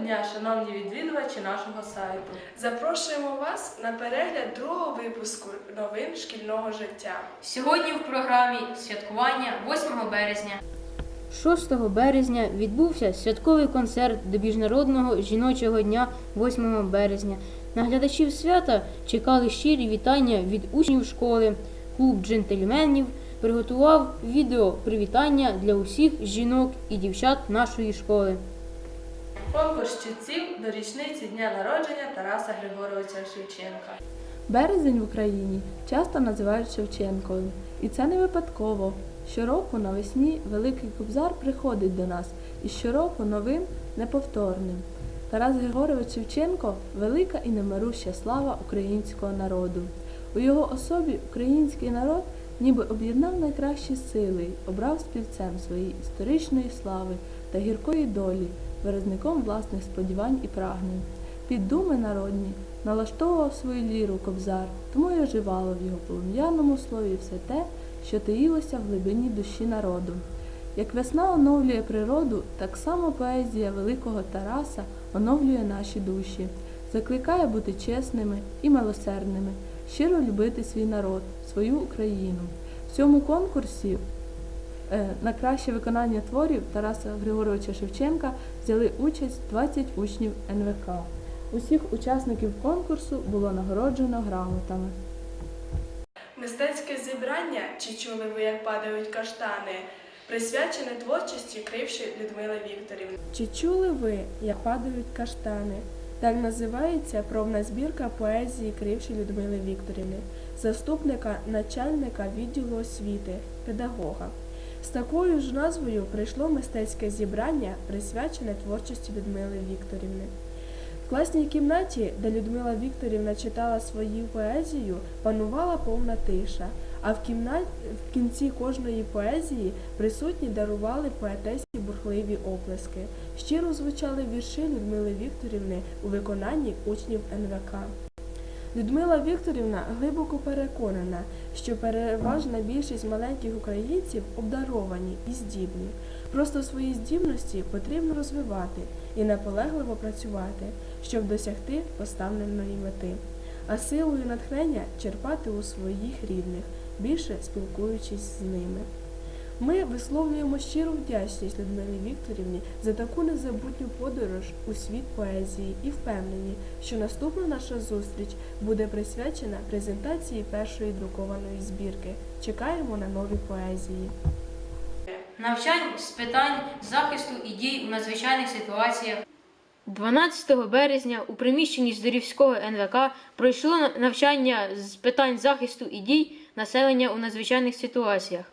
дня, шановні відвідувачі нашого сайту. Запрошуємо вас на перегляд другого випуску новин шкільного життя. Сьогодні в програмі святкування 8 березня. 6 березня відбувся святковий концерт до Міжнародного жіночого дня 8 березня. На глядачів свята чекали щирі вітання від учнів школи. Клуб джентльменів приготував відео привітання для усіх жінок і дівчат нашої школи. Конкурс чітців до річниці дня народження Тараса Григоровича Шевченка. Березень в Україні часто називають Шевченковим, і це не випадково. Щороку навесні Великий Кобзар приходить до нас, і щороку новим, неповторним. Тарас Григорович Шевченко велика і немируща слава українського народу. У його особі український народ ніби об'єднав найкращі сили обрав співцем своєї історичної слави та гіркої долі, виразником власних сподівань і прагнень. Під думи народні налаштовував свою ліру кобзар, тому й оживало в його полум'яному слові все те, що таїлося в глибині душі народу. Як весна оновлює природу, так само поезія великого Тараса оновлює наші душі, закликає бути чесними і милосердними, щиро любити свій народ, свою Україну. В цьому конкурсі на краще виконання творів Тараса Григоровича Шевченка взяли участь 20 учнів НВК. Усіх учасників конкурсу було нагороджено грамотами. Мистецьке зібрання чи чули ви, як падають каштани, присвячене творчості кривші Людмили Вікторівни. Чи чули ви, як падають каштани? Так називається пробна збірка поезії Кривші Людмили Вікторівни, заступника начальника відділу освіти, педагога. З такою ж назвою прийшло мистецьке зібрання, присвячене творчості Людмили Вікторівни. В класній кімнаті, де Людмила Вікторівна читала свою поезію, панувала повна тиша. А в, кімнаті, в кінці кожної поезії присутні дарували поетесі бурхливі оплески. Щиро звучали вірші Людмили Вікторівни у виконанні учнів НВК. Людмила Вікторівна глибоко переконана, що переважна більшість маленьких українців обдаровані і здібні. Просто свої здібності потрібно розвивати і наполегливо працювати, щоб досягти поставленої мети, а силу і натхнення черпати у своїх рідних, більше спілкуючись з ними. Ми висловлюємо щиру вдячність Людмилі Вікторівні за таку незабутню подорож у світ поезії і впевнені, що наступна наша зустріч буде присвячена презентації першої друкованої збірки. Чекаємо на нові поезії. Навчань з питань захисту і дій у надзвичайних ситуаціях. 12 березня у приміщенні Здорівського НВК пройшло навчання з питань захисту і дій населення у надзвичайних ситуаціях.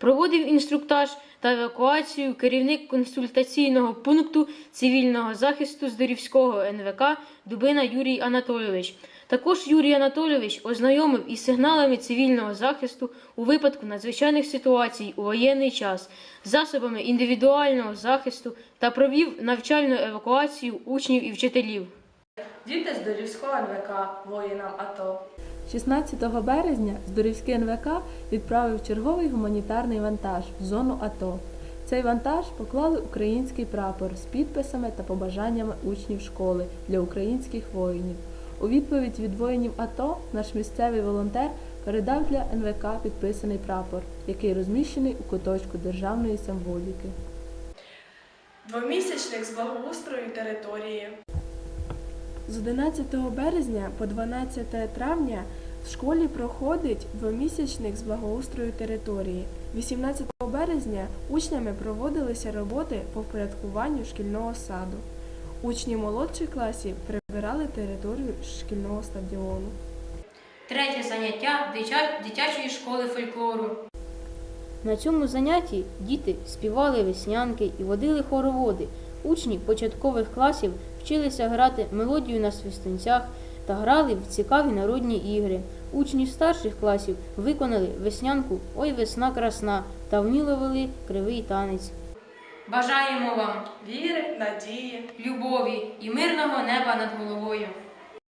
Проводив інструктаж та евакуацію керівник консультаційного пункту цивільного захисту Здорівського НВК Дубина Юрій Анатолійович. Також Юрій Анатолійович ознайомив із сигналами цивільного захисту у випадку надзвичайних ситуацій у воєнний час, засобами індивідуального захисту та провів навчальну евакуацію учнів і вчителів. Діти з Дорівського НВК воїнам АТО. 16 березня Здорівський НВК відправив черговий гуманітарний вантаж в зону АТО. Цей вантаж поклали український прапор з підписами та побажаннями учнів школи для українських воїнів. У відповідь від воїнів АТО наш місцевий волонтер передав для НВК підписаний прапор, який розміщений у куточку державної символіки. Двомісячник з благоустрою території. З 11 березня по 12 травня в школі проходить двомісячник з благоустрою території. 18 березня учнями проводилися роботи по впорядкуванню шкільного саду. Учні молодших класів прибирали територію шкільного стадіону. Третє заняття дитя- дитячої школи фольклору. На цьому занятті діти співали веснянки і водили хороводи. Учні початкових класів вчилися грати мелодію на свистинцях та грали в цікаві народні ігри. Учні старших класів виконали веснянку Ой весна красна та вміло кривий танець. Бажаємо вам Віри, надії. любові і мирного неба над головою.